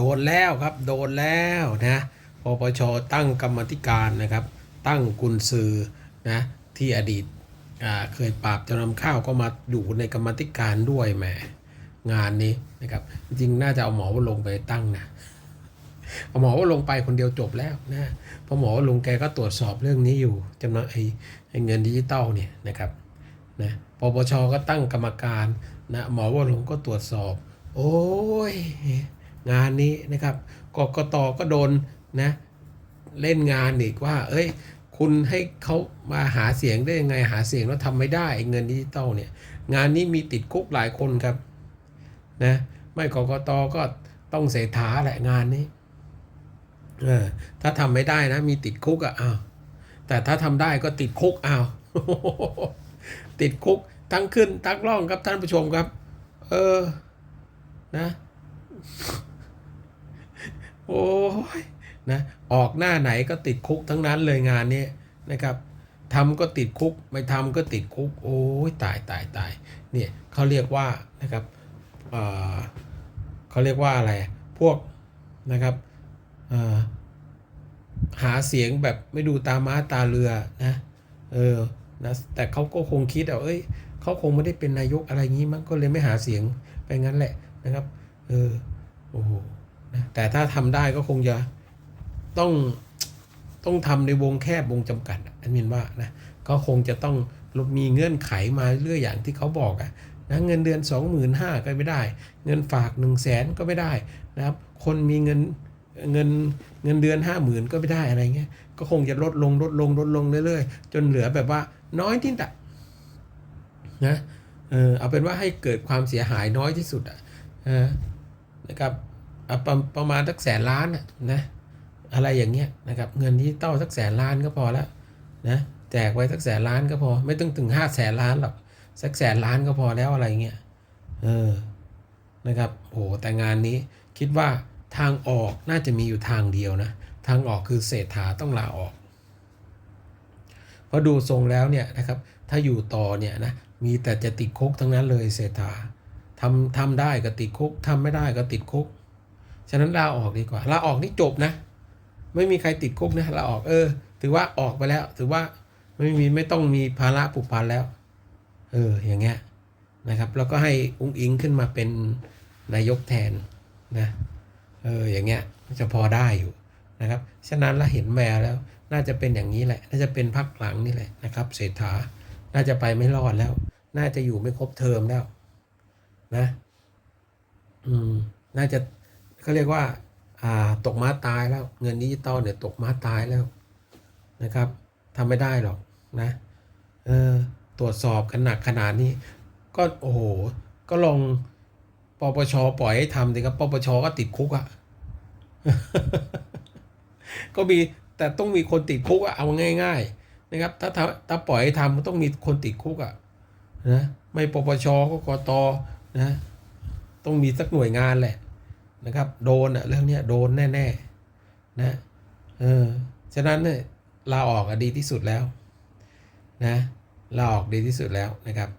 โดนแล้วครับโดนแล้วนะปปชตั้งกรรมธิการนะครับ ตั้งกุญซือนะที่อดีตเคยปราบจำนำข้าวก็มาอยู่ในกรรมธิการด้วยแหมงานนี้นะครับ จริงน่าจะเอาหมอว่าลงไปตั้งนะเอาหมอว่าลงไปคนเดียวจบแล้วนะเพราะหมอว่าลงแกก็ตรวจสอบเรื่องนี้อยู่จำนวนไอ้ไอ้เงินดิจิตอลเนี่ยนะครับนะปปชก็ตั้งกรรมการนะหมอว่าลงก็ตรวจสอบ โอ้ย งานนี้นะครับกกตก็โดนนะเล่นงานอีกว่า เอ้ย คุณให้เขามาหาเสียงได้ยังไงหาเสียงแล้วทำไม่ได้เงินดิจิตอลเนี่ย งานนี้มีติดคุกหลายคนครับนะไม่กกตก็ต้องเสถาแหละงานนี้เออถ้าทำไม่ได้นะ มีติดคุกอะอ้าวแต่ถ้าทำได้ก็ติดคุกอ้าวติดคุกทั้งขึ้นทั้งล่องครับท่านผู้ชมครับ เออนะ โอ้ยนะออกหน้าไหนก็ติดคุกทั้งนั้นเลยงานนี้นะครับทำก็ติดคุก ไม่ทำก็ติดคุก โอ้ยตายตายตายเนี่ยเขาเรียกว่านะครับเเขาเรียกว่าอะไรพวกนะครับหาเสียงแบบไม่ดูตาม้าตาเรือนะเออนะแต่เขาก็คงคิดเอาเอ้ยเขาคงไม่ได้เป็นนายกอะไรงี้มั้งก็เลยไม่หาเสียงไปงั้นแหละนะครับ เออโอ้โห แต่ถ้าทำได้ก็คงจะต้องต้องทำในวงแคบวงจำกัดอันมินว่านะก็คงจะต้องมีเงื่อนไขมาเรื่อยอย่างที่เขาบอกอะนะเงินเดือน 25,000ก็ไม่ได้ เงินฝาก 1 0 0 0 0แสนก็ไม่ได้นะครับ คนมีเงินเงินเงินเดือน 50,000 ก็ไม่ได้อะไรเงี้ยก็คงจะลดลงลดลงลดลงเรื่อยๆ จนเหลือแบบว่าน้อยที่สุดนะเออเอาเป็นว่าให้เกิดความเสียหายน้อยที่สุดอะเออนะครับ ประประมาณสักแสนล้านนะอะไรอย่างเงี้ยนะครับเงินที่เต้าสักแสนล้านก็พอแล้วนะแจกไว้สักแสนล้านก็พอ ไม่ต้องถึงห้าแสนล้านหรอกสักแสนล้านก็พอแล้วอะไรเงี้ยเออนะครับโหแต่งานนี้คิดว่าทางออกน่าจะมีอยู่ทางเดียวนะทางออกคือเศรษฐาต้องลาออกเพราะดูทรงแล้วเนี่ยนะครับถ้าอยู่ต่อเนี่ยนะมีแต่จะติดคุกทั้งนั้นเลยเศรษฐาทำทำได้ก็ติดคุกทำไม่ได้ก็ติดคุก ฉะนั้นลาออกดีกว่าลาออกนี่จบนะ ไม่มีใครติดคุกนะลาออกเออ ถือว่าออกไปแล้ว ถือว่าไม่มีไม่ต้องมีภาระผูกพันแล้ว เอออย่างเงี้ยนะครับแล้วก็ให้อุ้งอิงขึ้นมาเป็นนายกแทนนะเอออย่างเงี้ยจะพอได้อยู่นะครับฉะนั้นเราเห็นแววแล้ว น่าจะเป็นอย่างนี้แหละ น่าจะเป็นพักหลังนี่แหละนะครับเศรษฐาน่าจะไปไม่รอดแล้ว น่าจะอยู่ไม่ครบเทอมแล้วนะ อืม น่าจะ เขาเรียกว่าตกม้าตายแล้วเงินดิจิตอลเนี่ยตกม้าตายแล้วนะครับทำไม่ได้หรอกนะเออตรวจสอบกันหนักขนาดนี้ ก็โอ้โหก็ลองปปชปล่อยให้ทำสิครับปปชก็ติดคุกอะก็มีแต่ต้องมีคนติดคุกอะเอาง่ายๆนะครับถ้าถ้าถ้าปล่อยให้ทำต้องมีคนติดคุกอะนะไม่ปปชก็กตนะต้องมีสักหน่วยงานแหละ นะครับ โดนอะเรื่องเนี้ยโดนแน่ๆนะเออฉะนั้นเนี่ยลาออกอะดีที่สุดแล้วนะลาออกดีที่สุดแล้วนะครับ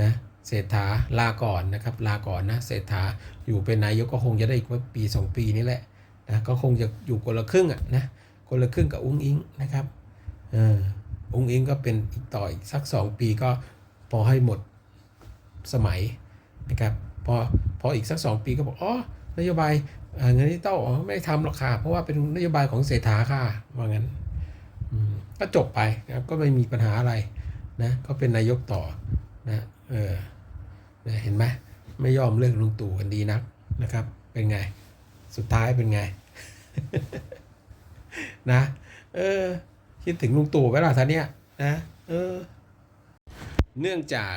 นะเศรษฐาลาก่อนนะครับลาก่อนนะเศรษฐาอยู่เป็นนายกก็คงจะได้อีกว่าปีสองปีนี้แหละนะก็คงจะอยู่คนละครึ่งอะนะคนละครึ่งกับอุ้งอิงนะครับเอออุ้งอิงก็เป็นอีกต่ออีกสักสองปีก็พอให้หมดสมัยนะครับ พอพออีกสักสองปีก็บอกอ๋อนโยบายเงินดิจิตอลอ๋อไม่ทำหรอกค่ะ เพราะว่าเป็นนโยบายของเศรษฐาค่ะว่างั้นก็จบไปนะครับก็ไม่มีปัญหาอะไรนะก็เป็นนายกต่อนะเออนะเห็นไหมไม่ยอมเลือกลุงตู่กันดีนักนะครับ เป็นไงสุดท้ายเป็นไงนะเออคิดถึงลุงตู่ไว้ล่ะท่านเนี้ยนะเออเนื่องจาก